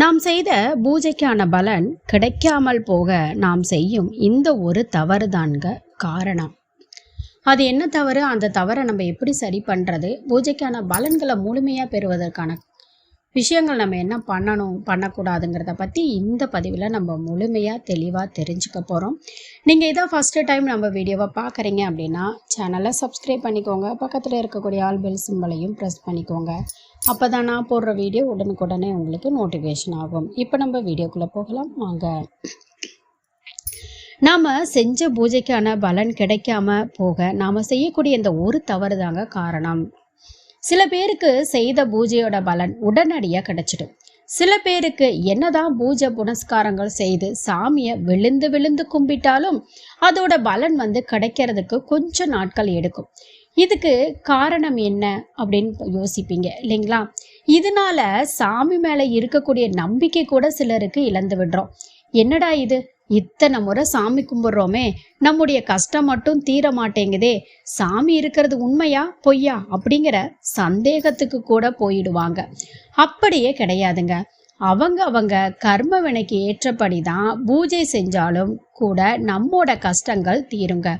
நாம் செய்த பூஜைக்கான பலன் கிடைக்காமல் போக நாம் செய்யும் இந்த ஒரு தவறுதான்க காரணம். அது என்ன தவறு? அந்த தவறை நம்ம எப்படி சரி பண்ணுறது பூஜைக்கான பலன்களை முழுமையாக பெறுவதற்கான விஷயங்கள் நம்ம என்ன பண்ணணும் பண்ணக்கூடாதுங்கிறத பற்றி இந்த பதிவில் நம்ம முழுமையாக தெளிவாக தெரிஞ்சுக்க போகிறோம் நீங்கள் இதான் ஃபஸ்ட்டு டைம் நம்ம வீடியோவை பார்க்குறீங்க அப்படின்னா சேனலை சப்ஸ்கிரைப் பண்ணிக்கோங்க. பக்கத்தில் இருக்கக்கூடிய ஆல் பெல் சிம்பலையும் ப்ரெஸ் பண்ணிக்கோங்க. அப்போ தான் நான் போடுற வீடியோ உடனுக்குடனே உங்களுக்கு நோட்டிஃபிகேஷன் ஆகும். இப்போ நம்ம வீடியோக்குள்ளே போகலாம். வாங்க. நாம் செஞ்ச பூஜைக்கான பலன் கிடைக்காம போக நாம் செய்யக்கூடிய இந்த ஒரு தவறு தாங்க காரணம். சில பேருக்கு செய்த பூஜையோட பலன் உடனடியாக கிடைச்சிடும். சில பேருக்கு என்னதான் பூஜை புனஸ்காரங்கள் செய்து சாமியை விழுந்து விழுந்து கும்பிட்டாலும் அதோட பலன் வந்து கிடைக்கிறதுக்கு கொஞ்சம் நாட்கள் எடுக்கும். இதுக்கு காரணம் என்ன அப்படின்னு யோசிப்பீங்க இல்லைங்களா? இதனால சாமி மேலே இருக்கக்கூடிய நம்பிக்கை கூட சிலருக்கு இழந்து விடுறோம். என்னடா இது? இத்தனை முறை சாமி கும்பிட்றோமே நம்முடைய கஷ்டம் மட்டும் தீர மாட்டேங்குதே சாமி இருக்கிறது உண்மையா பொய்யா அப்படிங்கிற சந்தேகத்துக்கு கூட போயிடுவாங்க. அப்படியே கிடையாதுங்க. அவங்க அவங்க கர்ம வினைக்கு ஏற்றபடி தான் பூஜை செஞ்சாலும் கூட நம்மோட கஷ்டங்கள் தீருங்க.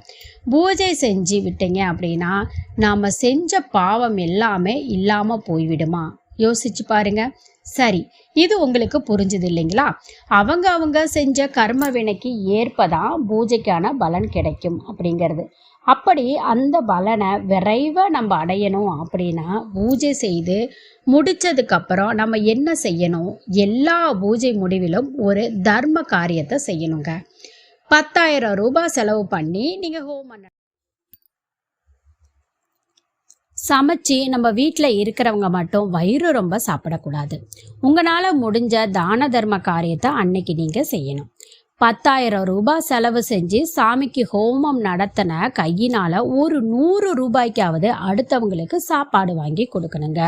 பூஜை செஞ்சு விட்டீங்க அப்படின்னா நாம் செஞ்ச பாவம் எல்லாமே இல்லாமல் போய்விடுமா? யோசிச்சு பாருங்க. சரி இது உங்களுக்கு புரிஞ்சுது இல்லைங்களா? அவங்க அவங்க செஞ்ச கர்ம வினைக்கு ஏற்பதான் பூஜைக்கான பலன் கிடைக்கும் அப்படிங்கிறது. அப்படி அந்த பலனை விரைவாக நம்ம அடையணும் அப்படின்னா பூஜை செய்து முடித்ததுக்கப்புறம் நம்ம என்ன செய்யணும்? எல்லா பூஜை முடிவிலும் ஒரு தர்ம காரியத்தை செய்யணுங்க. பத்தாயிரம் ரூபாய் செலவு பண்ணி நீங்கள் ஹோமம் சமைச்சு நம்ம வீட்டில் இருக்கிறவங்க மட்டும் வயிறு ரொம்ப சாப்பிடக்கூடாது. உங்களால் முடிஞ்ச தான தர்ம காரியத்தை அன்னைக்கு நீங்கள் செய்யணும். பத்தாயிரம் ரூபாய் செலவு செஞ்சு சாமிக்கு ஹோமம் நடத்தின கையினால் ஒரு நூறு ரூபாய்க்காவது அடுத்தவங்களுக்கு சாப்பாடு வாங்கி கொடுக்கணுங்க.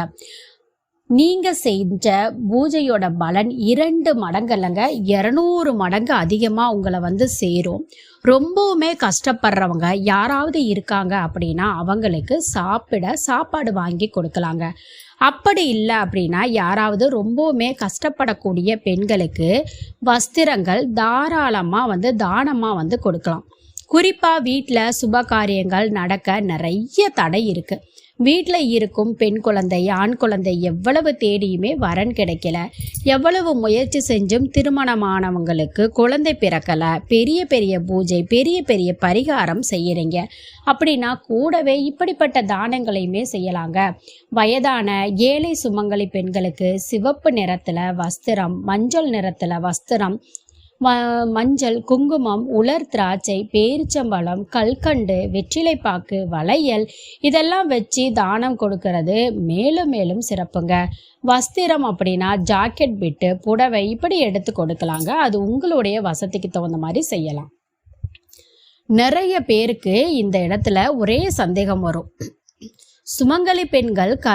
நீங்கள் செஞ்ச பூஜையோட பலன் இரண்டு மடங்கு இல்லைங்க இரநூறு மடங்கு அதிகமாக உங்களை வந்து சேரும். ரொம்பவுமே கஷ்டப்படுறவங்க யாராவது இருக்காங்க அப்படின்னா அவங்களுக்கு சாப்பிட சாப்பாடு வாங்கி கொடுக்கலாங்க. அப்படி இல்லை அப்படின்னா யாராவது ரொம்பவுமே கஷ்டப்படக்கூடிய பெண்களுக்கு வஸ்திரங்கள் தாராளமாக வந்து தானமாக வந்து கொடுக்கலாம். குறிப்பாக வீட்டில் சுப காரியங்கள் நடக்க நிறைய தடை இருக்குது வீட்டில் இருக்கும் பெண் குழந்தை ஆண் குழந்தை எவ்வளவு தேடியுமே வரன் கிடைக்கல. எவ்வளவு முயற்சி செஞ்சும் திருமணமானவங்களுக்கு குழந்தை பிறக்கலை. பெரிய பெரிய பூஜை பெரிய பெரிய பரிகாரம் செய்கிறீங்க அப்படின்னா கூடவே இப்படிப்பட்ட தானங்களையுமே செய்யலாங்க. வயதான ஏழை சுமங்கலி பெண்களுக்கு சிவப்பு நிறத்தில் வஸ்திரம் மஞ்சள் நிறத்தில் வஸ்திரம் மஞ்சள் குங்குமம் உலர் திராட்சை பேரிச்சம்பழம் கல்கண்டு வெற்றிலைப்பாக்கு வளையல் இதெல்லாம் வச்சு தானம் கொடுக்கறது. மேலும் மேலும் சிறப்புங்க. வஸ்திரம் அப்படின்னா ஜாக்கெட் பிட்டு புடவை இப்படி எடுத்து கொடுக்கலாங்க. அது உங்களுடைய வசதிக்கு தகுந்த மாதிரி செய்யலாம். நிறைய பேருக்கு இந்த இடத்துல ஒரே சந்தேகம் வரும். சுமங்கலி பெண்கள் க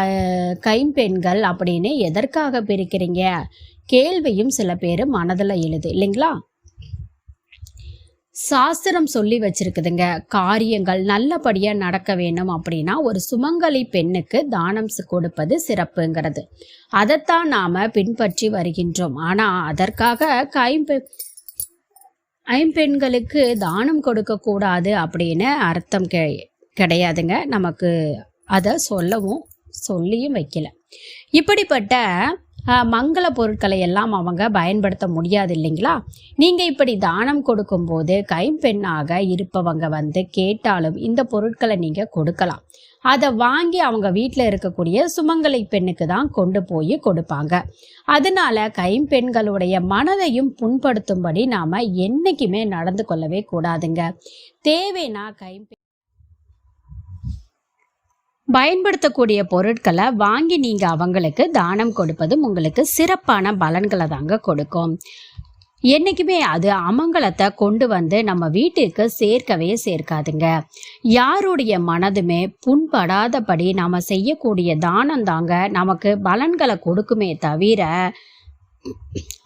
கைம்பெண்கள் அப்படின்னு எதற்காக பிரிக்கிறீங்க? கேள்வியும் சில பேர் மனதில் எழுது இல்லைங்களா? சாஸ்திரம் சொல்லி வச்சிருக்குதுங்க காரியங்கள் நல்லபடியாக நடக்க வேணும் அப்படின்னா ஒரு சுமங்கலி பெண்ணுக்கு தானம் கொடுப்பது சிறப்புங்கிறது. அதைத்தான் நாம் பின்பற்றி வருகின்றோம். ஆனால் அதற்காக கைம்பெ ஐம்பெண்களுக்கு தானம் கொடுக்கக்கூடாது அப்படின்னு அர்த்தம் கெ கிடையாதுங்க. நமக்கு அதை சொல்லவும் சொல்லியும் வைக்கல. இப்படிப்பட்ட மங்கள பொருட்களை எல்லாம் அவங்க பயன்படுத்த முடியாது இல்லைங்களா? நீங்கள் இப்படி தானம் கொடுக்கும்போது கைம்பெண்ணாக இருப்பவங்க வந்து கேட்டாலும் இந்த பொருட்களை நீங்கள் கொடுக்கலாம். அதை வாங்கி அவங்க வீட்டில் இருக்கக்கூடிய சுமங்கலை பெண்ணுக்கு தான் கொண்டு போய் கொடுப்பாங்க. அதனால கைம்பெண்களுடைய மனதையும் புண்படுத்தும்படி நாம் என்றைக்குமே நடந்து கொள்ளவே கூடாதுங்க. தேவைன்னா கைம்பெண் பயன்படுத்தக்கூடிய பொருட்களை வாங்கி நீங்கள் அவங்களுக்கு தானம் கொடுப்பதும் உங்களுக்கு சிறப்பான பலன்களை தாங்க கொடுக்கும். என்றைக்குமே அது அமங்கலத்தை கொண்டு வந்து நம்ம வீட்டுக்கு சேர்க்கவே சேர்க்காதுங்க. யாருடைய மனதுமே புண்படாதபடி நாம் செய்யக்கூடிய தானம் தாங்க நமக்கு பலன்களை கொடுக்குமே தவிர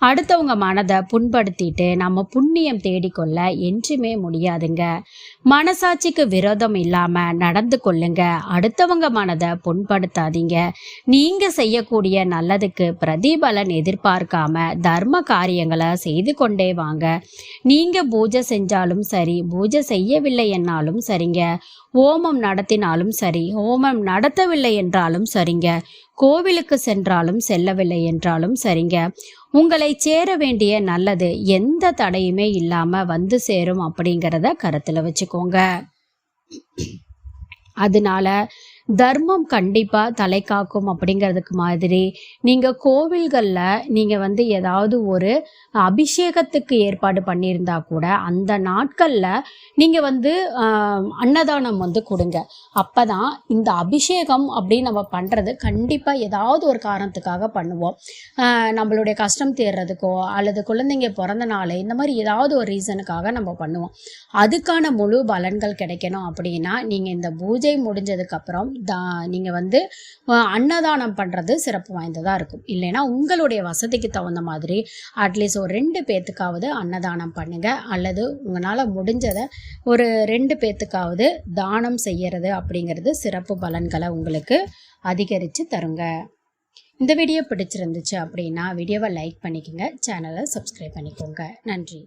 அடுத்தவங்க மனதை புண்படுத்திட்டு நம்ம புண்ணியம் தேடிக்கொள்ள என்றுமே முடியாதுங்க. மனசாட்சிக்கு விரோதம் இல்லாம நடந்து கொள்ளுங்க. அடுத்தவங்க மனதை புண்படுத்தாதீங்க. நீங்க செய்யக்கூடிய நல்லதுக்கு பிரதிபலன் எதிர்பார்க்காம தர்ம காரியங்களை செய்து கொண்டே வாங்க. நீங்க பூஜை செஞ்சாலும் சரி பூஜை செய்யவில்லை என்னாலும் சரிங்க. ஹோமம் நடத்தினாலும் சரி ஹோமம் நடத்தவில்லை என்றாலும் சரிங்க. கோவிலுக்கு சென்றாலும் செல்லவில்லை என்றாலும் சரிங்க. உங்களை சேர வேண்டிய நல்லது எந்த தடையுமே இல்லாம வந்து சேரும் அப்படிங்கிறத கருத்துல வச்சுக்கோங்க. அதனால தர்மம் கண்டிப்பாக தலை காக்கும் அப்படிங்கிறதுக்கு மாதிரி. நீங்கள் கோவில்களில் நீங்கள் வந்து ஏதாவது ஒரு அபிஷேகத்துக்கு ஏற்பாடு பண்ணியிருந்தா கூட அந்த நாட்களில் நீங்கள் வந்து அன்னதானம் வந்து கொடுங்க. அப்போ தான் இந்த அபிஷேகம் அப்படின்னு நம்ம பண்ணுறது கண்டிப்பாக ஏதாவது ஒரு காரணத்துக்காக பண்ணுவோம். நம்மளுடைய கஷ்டம் தேர்றதுக்கோ அல்லது குழந்தைங்க பிறந்த நாள் இந்த மாதிரி ஏதாவது ஒரு ரீசனுக்காக நம்ம பண்ணுவோம். அதுக்கான முழு பலன்கள் கிடைக்கணும் அப்படின்னா நீங்கள் இந்த பூஜை முடிஞ்சதுக்கப்புறம் தா நீங்கள் வந்து அன்னதானம் பண்ணுறது சிறப்பு வாய்ந்ததாக இருக்கும். இல்லைன்னா உங்களுடைய வசதிக்கு தகுந்த மாதிரி அட்லீஸ்ட் ஒரு ரெண்டு பேத்துக்காவது அன்னதானம் பண்ணுங்கள் அல்லது உங்களால் முடிஞ்சதை ஒரு ரெண்டு பேத்துக்காவது தானம் செய்யறது அப்படிங்கிறது சிறப்பு பலன்களை உங்களுக்கு அதிகரித்து தருங்க. இந்த வீடியோ பிடிச்சிருந்துச்சு அப்படின்னா வீடியோவை லைக் பண்ணிக்கோங்க. சேனலை சப்ஸ்கிரைப் பண்ணிக்கோங்க. நன்றி.